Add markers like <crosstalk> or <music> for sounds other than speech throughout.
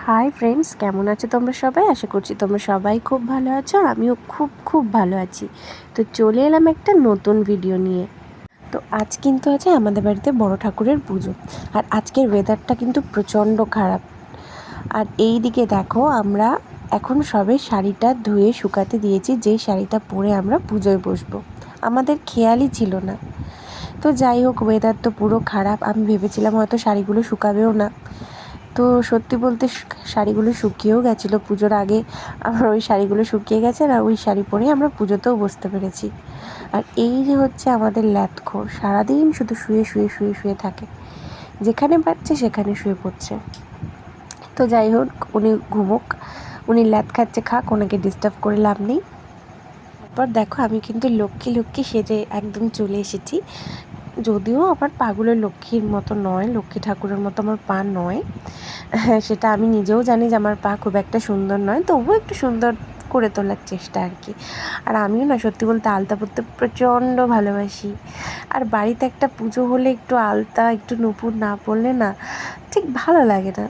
Hi friends কেমন আছো তোমরা সবাই? আশা করছি তোমরা সবাই খুব ভালো আছো আর আমিও খুব খুব ভালো আছি। তো চলে এলাম একটা নতুন ভিডিও নিয়ে। তো আজ কিন্তু আছে আমাদের বাড়িতে বড় ঠাকুরের পুজো। আর আজকের ওয়েদারটা কিন্তু প্রচণ্ড খারাপ। আর এই দিকে দেখো, আমরা এখন সবে শাড়িটা ধুয়ে শুকাতে দিয়েছি যে শাড়িটা পরে আমরা পুজোয় বসবো। আমাদের খেয়ালই ছিল না। তো যাই হোক ওয়েদার তো পুরো খারাপ। আমি ভেবেছিলাম হয়তো শাড়িগুলো শুকাবেও না। তো সত্যি বলতে শাড়িগুলো শুকিয়েও গেছিল। পুজোর আগে আমার ওই শাড়িগুলো শুকিয়ে গেছে আর ওই শাড়ি পরেই আমরা পুজোতেও বসতে পেরেছি। আর এই যে হচ্ছে আমাদের ল্যাতখোর সারাদিন শুধু শুয়ে শুয়ে শুয়ে শুয়ে থাকে। যেখানে পাচ্ছে সেখানে শুয়ে পড়ছে। তো যাই হোক, উনি ঘুমুক, উনি ল্যাত খাচ্ছে খাক, ওনাকে ডিস্টার্ব করে লাভ নেই। তারপর দেখো, আমি কিন্তু লক্ষ্মী লক্ষ্মী সেজে একদম চলে এসেছি। যদিও আমার পাগুলো লক্ষ্মীর মতো নয়, লক্ষ্মী ঠাকুরের মতো আমার পা নয়। হ্যাঁ সেটা আমি নিজেও জানি যে আমার পা খুব একটা সুন্দর নয়, তবুও একটু সুন্দর করে তোলার চেষ্টা আর কি। আর আমিও না, সত্যি বলতে আলতা পরতে প্রচণ্ড ভালোবাসি। আর বাড়িতে একটা পুজো হলে একটু আলতা, একটু নুপুর না পরলে না ঠিক ভালো লাগে না।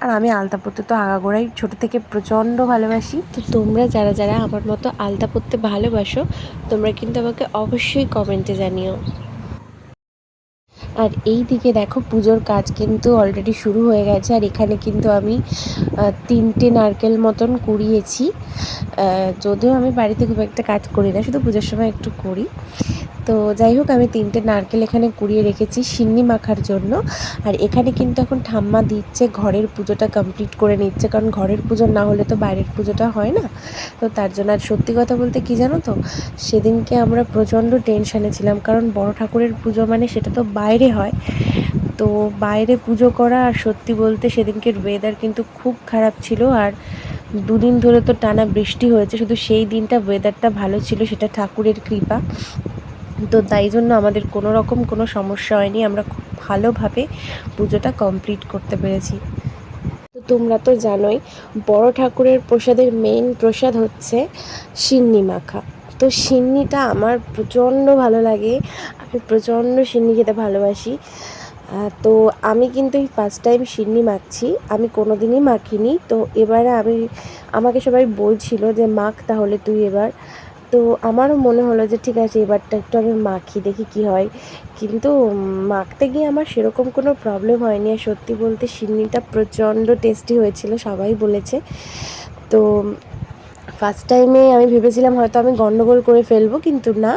আর আমি আলতা পরতে তো আগাগোড়াই ছোটো থেকে প্রচণ্ড ভালোবাসি। তো তোমরা যারা যারা আমার মতো আলতা পরতে ভালোবাসো, তোমরা কিন্তু আমাকে অবশ্যই কমেন্টে জানিও। আর এই দিকে দেখো পুজোর কাজ কিন্তু অলরেডি শুরু হয়ে গেছে, আর এখানে কিন্তু আমি তিনটে নারকেল মতন কুড়িয়েছি। যদিও আমি বাড়িতে খুব একটা কাজ করি না, শুধু পুজোর সময় একটু করি। তো যাই হোক, আমি তিনটে নারকেল এখানে কুড়িয়ে রেখেছি সিন্নি মাখার জন্য। আর এখানে কিন্তু এখন ঠাম্মা দিচ্ছে, ঘরের পুজোটা কমপ্লিট করে নিচ্ছে। কারণ ঘরের পুজো না হলে তো বাইরের পুজোটা হয় না। তো তার জন্য আর সত্যি কথা বলতে কি জানো তো, সেদিনকে আমরা প্রচণ্ড টেনশানে ছিলাম। কারণ বড় ঠাকুরের পুজো মানে সেটা তো বাইরে হয়। তো বাইরে পুজো করা আর সত্যি বলতে সেদিনকে ওয়েদার কিন্তু খুব খারাপ ছিল। আর দুদিন ধরে তো টানা বৃষ্টি হয়েছে। শুধু সেই দিনটা ওয়েদারটা ভালো ছিল, সেটা ঠাকুরের কৃপা। তো তাই জন্য আমাদের কোনো রকম কোনো সমস্যা হয়নি, আমরা খুব ভালোভাবে পুজোটা কমপ্লিট করতে পেরেছি। তো তোমরা তো জানোই, বড় ঠাকুরের প্রসাদের মেইন প্রসাদ হচ্ছে সিন্নি মাখা। তো সিন্নিটা আমার প্রচণ্ড ভালো লাগে, আমি প্রচণ্ড সিন্নি খেতে ভালোবাসি। তো আমি কিন্তু এই ফার্স্ট টাইম সিন্নি মাখছি, আমি কোনো দিনই মাখিনি। তো এবারে আমি, আমাকে সবাই বলছিল যে মাখ তাহলে তুই এবার। তো আমারও মনে হলো যে ঠিক আছে, এবারটা একটু আমি মাখি, দেখি কি হয়। কিন্তু মাখতে গিয়ে আমার সেরকম কোনো প্রবলেম হয়নি। আর সত্যি বলতে সিন্নিটা প্রচণ্ড টেস্টি হয়েছিল, সবাই বলেছে। তো ফার্স্ট টাইমে আমি ভেবেছিলাম হয়তো আমি গন্ডগোল করে ফেলব, কিন্তু না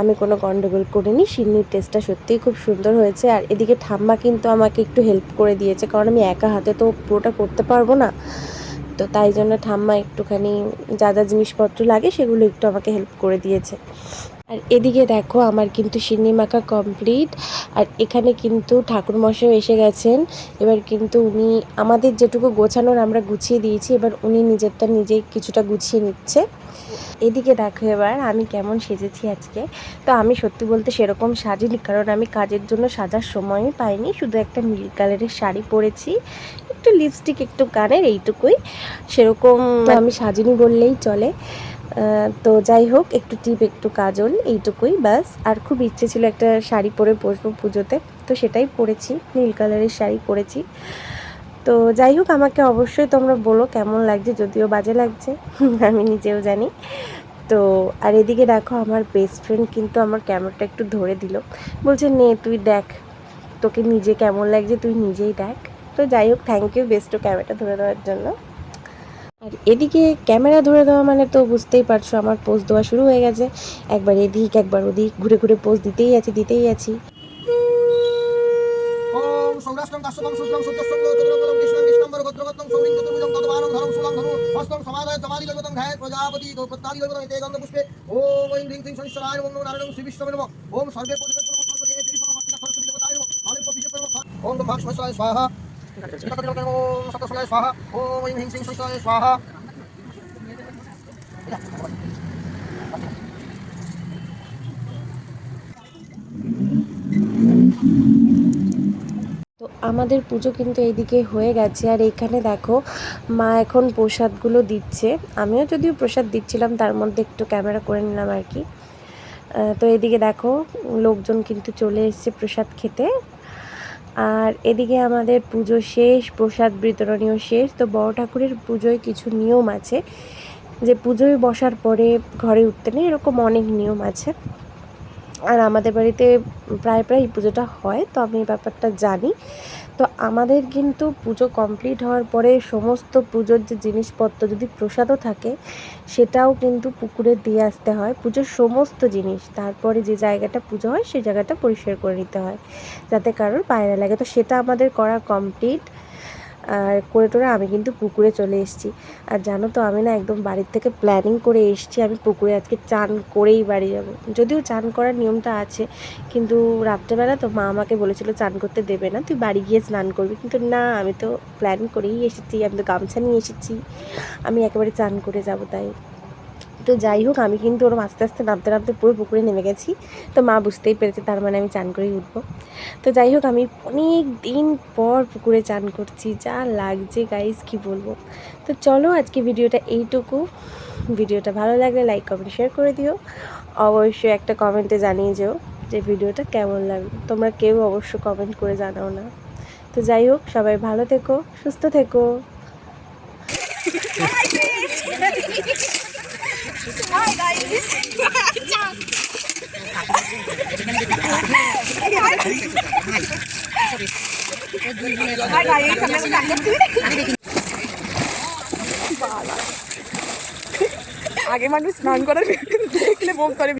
আমি কোনো গন্ডগোল করিনি। সিন্নির টেস্টটা সত্যিই খুব সুন্দর হয়েছে। আর এদিকে ঠাম্মা কিন্তু আমাকে একটু হেল্প করে দিয়েছে, কারণ আমি একা হাতে তো পুরোটা করতে পারব না। তো তাই জন্য ঠাম্মা একটুখানি যা যা জিনিসপত্র লাগে সেগুলো একটু আমাকে হেল্প করে দিয়েছে। আর এদিকে দেখো আমার কিন্তু সিন্নি মাখা কমপ্লিট আর এখানে কিন্তু ঠাকুরমশাইও এসে গেছেন। এবার কিন্তু উনি আমাদের যেটুকু গোছানোর আমরা গুছিয়ে দিয়েছি এবার উনি নিজেরটা নিজেই কিছুটা গুছিয়ে নিচ্ছে। এদিকে দেখো এবার আমি কেমন সেজেছি আজকে। তো আমি সত্যি বলতে সেরকম সাজিনি কারণ আমি কাজের জন্য সাজার সময়ই পাইনি। শুধু একটা নীল কালারের শাড়ি পরেছি একটু লিপস্টিক একটু কানের এইটুকুই। সেরকম আমি সাজিনি বললেই চলে। তো যাই হোক, একটু টিপ, একটু কাজল, এইটুকুই, ব্যাস। আর খুব ইচ্ছে ছিল একটা শাড়ি পরে বসবো পুজোতে, তো সেটাই পরেছি, নীল কালারের শাড়ি পরেছি। তো যাই হোক, আমাকে অবশ্যই তোমরা বলো কেমন লাগছে, যদিও বাজে লাগছে, <laughs> আমি নিজেও জানি। তো, আর এদিকে দেখো, আমার বেস্ট ফ্রেন্ড কিন্তু আমার ক্যামেরাটা একটু ধরে দিল। বলছে, নে, তুই দেখ, তোকে নিজে কেমন লাগছে, তুই নিজেই দেখ। তো যাই হোক থ্যাংক ইউ বেস্টও ক্যামেরাটা ধরে দেওয়ার জন্য। আর এদিকে ক্যামেরা ধরে দেওয়া মানে তো বুঝতেই পারছ আমার পোজ দেওয়া শুরু হয়ে গেছে একবার এদিক একবার ওদিক ঘুরে ঘুরে পোজ দিতেই আছি দিতেই আছি ওম শনিশ্বরায় ওম তো আমাদের পুজো কিন্তু এইদিকে হয়ে গেছে, আর এইখানে দেখো মা এখন প্রসাদগুলো দিচ্ছে। আমিও যদিও প্রসাদ দিচ্ছিলাম, তার মধ্যে একটু ক্যামেরা করে নিলাম আর কি। তো এদিকে দেখো, লোকজন কিন্তু চলে এসছে প্রসাদ খেতে। আর এদিকে আমাদের পুজো শেষ, প্রসাদ বিতরণীয় শেষ। তো বড় ঠাকুরের পুজোয় কিছু নিয়ম আছে। যে পুজোয় বসার পরে ঘরে উঠতে নেই, এরকম অনেক নিয়ম আছে। আর আমাদের বাড়িতে প্রায় প্রায় পুজোটা হয়, তো আমি এই ব্যাপারটা জানি। তো আমাদের কিন্তু পুজো কমপ্লিট হওয়ার পরে সমস্ত পুজোর যে জিনিসপত্র, যদি প্রসাদও থাকে, সেটাও কিন্তু পুকুরে দিয়ে আসতে হয়। পুজোর সমস্ত জিনিস, তারপরে যে জায়গাটা পুজো হয়, সেই জায়গাটা পরিষ্কার করে নিতে হয়, যাতে কারোর পায়ে না লাগে। তো সেটা আমাদের করা কমপ্লিট। আর করে টোরে আমি কিন্তু পুকুরে চলে এসেছি। আর জানো তো, আমি না একদম বাড়ির থেকে প্ল্যানিং করে এসেছি, আমি পুকুরে আজকে চান করেই বাড়ি যাব। যদিও চান করার নিয়মটা আছে, কিন্তু রাত্রেবেলা তো মা আমাকে বলেছিল চান করতে দেবে না, তুই বাড়ি গিয়ে স্নান করবি। কিন্তু না, আমি তো প্ল্যান করেই এসেছি, আমি তো গামছা নিয়ে এসেছি, আমি একেবারে চান করে যাব তাই। তো যাই হোক, আমি কিন্তু ওরম আস্তে আস্তে নামতে নামতে পুরো পুকুরে নেমে গেছি। তো মা বুঝতেই পেরেছে, তার মানে আমি চান করেই উঠবো। তো যাই হোক, আমি অনেক দিন পর পুকুরে চান করছি, যা লাগছে গাইস কি বলব। তো চলো আজকে ভিডিওটা এইটুকু। ভিডিওটা ভালো লাগলে লাইক কমেন্ট শেয়ার করে দিও। অবশ্যই একটা কমেন্টে জানিয়ে যেও যে ভিডিওটা কেমন লাগল। তোমরা কেউ অবশ্য কমেন্ট করে জানাও না। তো যাই হোক, সবাই ভালো থেকো, সুস্থ থেকো। <laughs> <laughs> আগে মানুষ স্নান করার দেখলে বোম করে